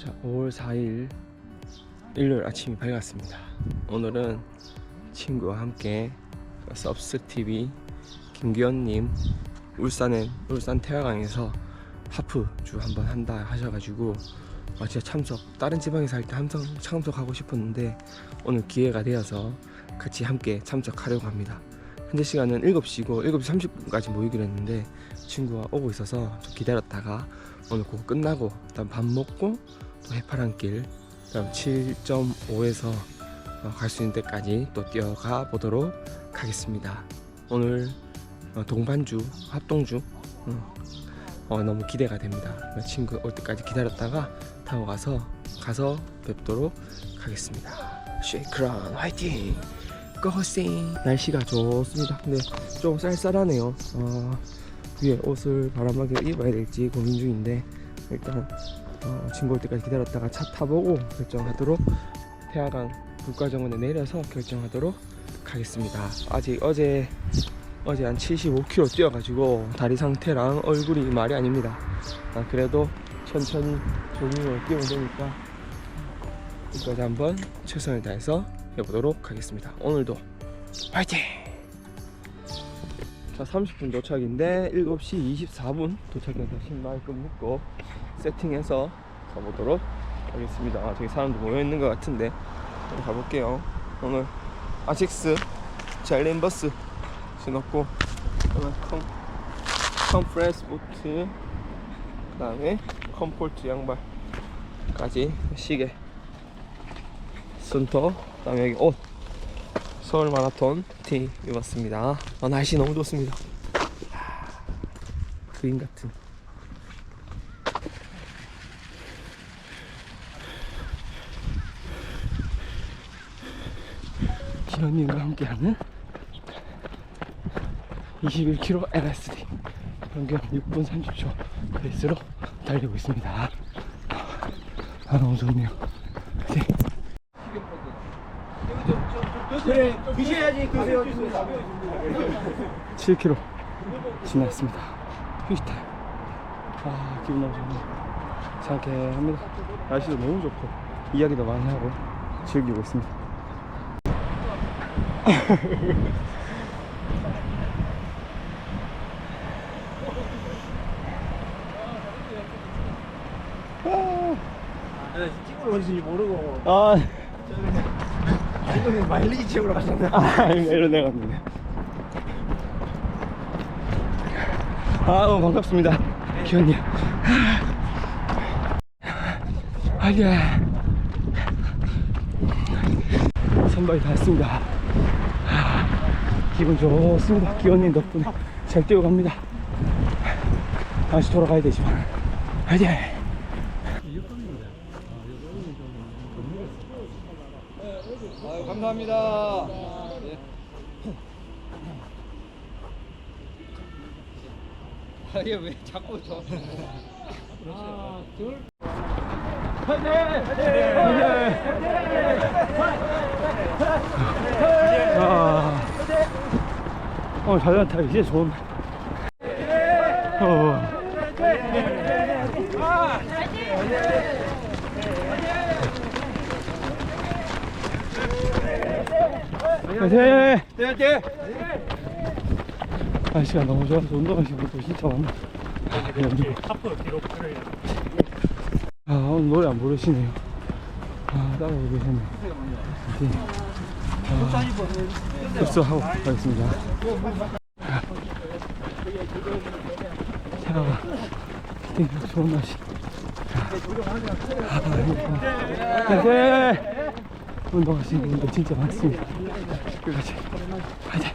자, 5월 4일 일요일 아침이 밝았습니다. 오늘은 친구와 함께 섭스 TV 김기현님 울산에 울산 태화강에서 하프주 한번 한다 하셔가지고 아, 진짜 참석 다른 지방에서 할때 항상 참석하고 싶었는데 오늘 기회가 되어서 같이 함께 참석하려고 합니다. 현재 시간은 7시고 7시 30분까지 모이기로 했는데 친구가 오고 있어서 좀 기다렸다가 오늘 그거 끝나고 일단 밥 먹고 또 해파랑길 그다음 7.5에서 갈 수 있는 데까지 또 뛰어가 보도록 하겠습니다. 오늘 어, 동반주 합동주 음, 어, 너무 기대가 됩니다. 친구 올 때까지 기다렸다가 타고 가서 가서 뵙도록 하겠습니다. 쉐이크런 화이팅! 고고싱! 날씨가 좋습니다. 근데 좀 쌀쌀하네요. 어, 위에 옷을 바람하게 입어야 될지 고민 중인데 일단 어, 친구 올 때까지 기다렸다가 차 타보고 결정하도록 태화강 국가정원에 내려서 결정하도록 하겠습니다. 아직 어제 어제 한 75km 뛰어가지고 다리 상태랑 얼굴이 말이 아닙니다. 아, 그래도 천천히 조깅을 뛰면 되니까 여기까지 한번 최선을 다해서 해보도록 하겠습니다. 오늘도 파이팅! 자 30분 도착인데 7시 24분 도착해서 신발 끈 묶고 세팅해서 가보도록 하겠습니다. 아, 저기 사람도 모여있는 것 같은데 가볼게요. 오늘 아식스 젤린버스 신었고 컴, 컴프레스 부트 그 다음에 컴포트 양발까지 시계 손톱 그 다음에 여기 옷 서울 마라톤 티 입었습니다 아, 날씨 너무 좋습니다 하, 그림 같은 기현님과 함께하는 21km LSD 평균 6분 30초 페이스로 달리고 있습니다. 아 너무 좋네요. 네. 그래, 드셔야지 드세요. 7km 지났습니다. 휴식 타임. 아 기분 너무 좋네요. 상쾌합니다. 날씨도 너무 좋고 이야기도 많이 하고 즐기고 있습니다. 찍으러 오신지 모르고 아, 아 이돌이 마일리지 채우러 가셨나? 아 이런 데가 없네. 아 너무 반갑습니다. 기현님. 아 예. 선발이 다 했습니다. 아, 기분 좋습니다. 기현님 덕분에 잘 뛰어갑니다. 다시 돌아가야 되지만. 아 예. 감사합니다. 아니 왜 자꾸 저 하나 둘 아, 어, 자전거 타기 이제 좋은. 어. 화이팅! 네, 날씨가 너무 좋아서 운동하시는 분들 진짜 많네. 아. 아, 오늘 노래 안 부르시네요. 아, 따라오고 계셨네. 화이팅. 아, 흡수하고 가겠습니다. 차가 땡 좋은 날씨. 아, 화이팅! 운동하시는 분들 진짜 많습니다. 끝까지 화이팅!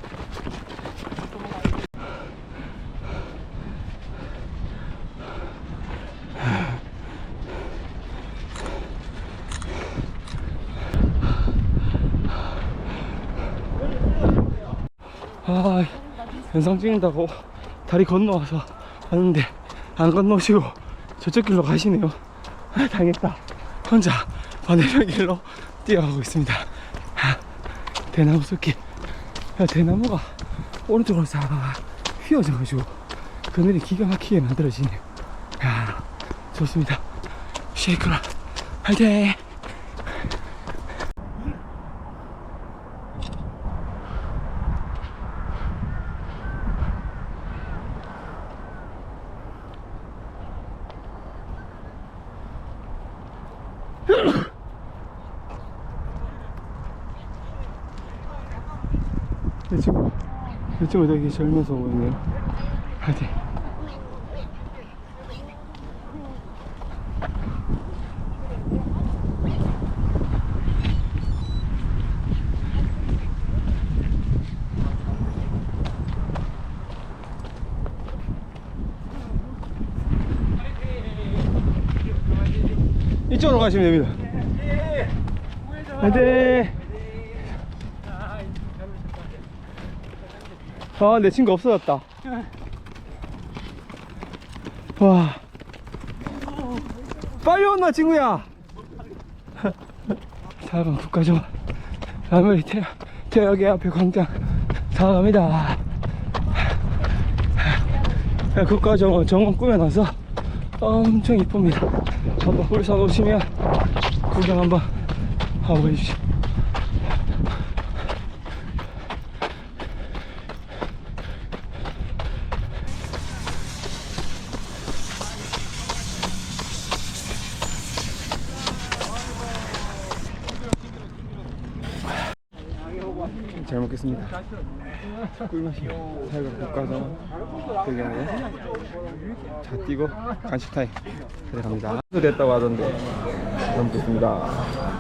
아, 현상 찍는다고 다리 건너와서 하는데 안 건너시고 저쪽 길로 가시네요. 아, 당했다. 혼자 반대편 길로 뛰어가고 있습니다. 아, 대나무 숲길. 야, 대나무가 오른쪽으로 싹 휘어져가지고 그늘이 기가 막히게 만들어지네요. 야, 좋습니다. 쉐이크라 화이팅! 이 친구, 이 친구 되게 젊어서 보이네요. 화이팅! 이쪽으로 가시면 됩니다. 화이 아, 내 친구 없어졌다. 와. 빨리 온나, 친구야! 사방 국가정 아무리 태, 태역의 앞에 광장 사갑니다. 국가 정원 정원 꾸며놔서 엄청 이쁩니다. 한번 울산 오시면 구경 한번 하고 계십시오. 먹겠습니다. 꿀맛이 살과 국가정 배경으로 자 뛰고 간식 타임 들어갑니다. 됐다고 하던데 잘 먹겠습니다.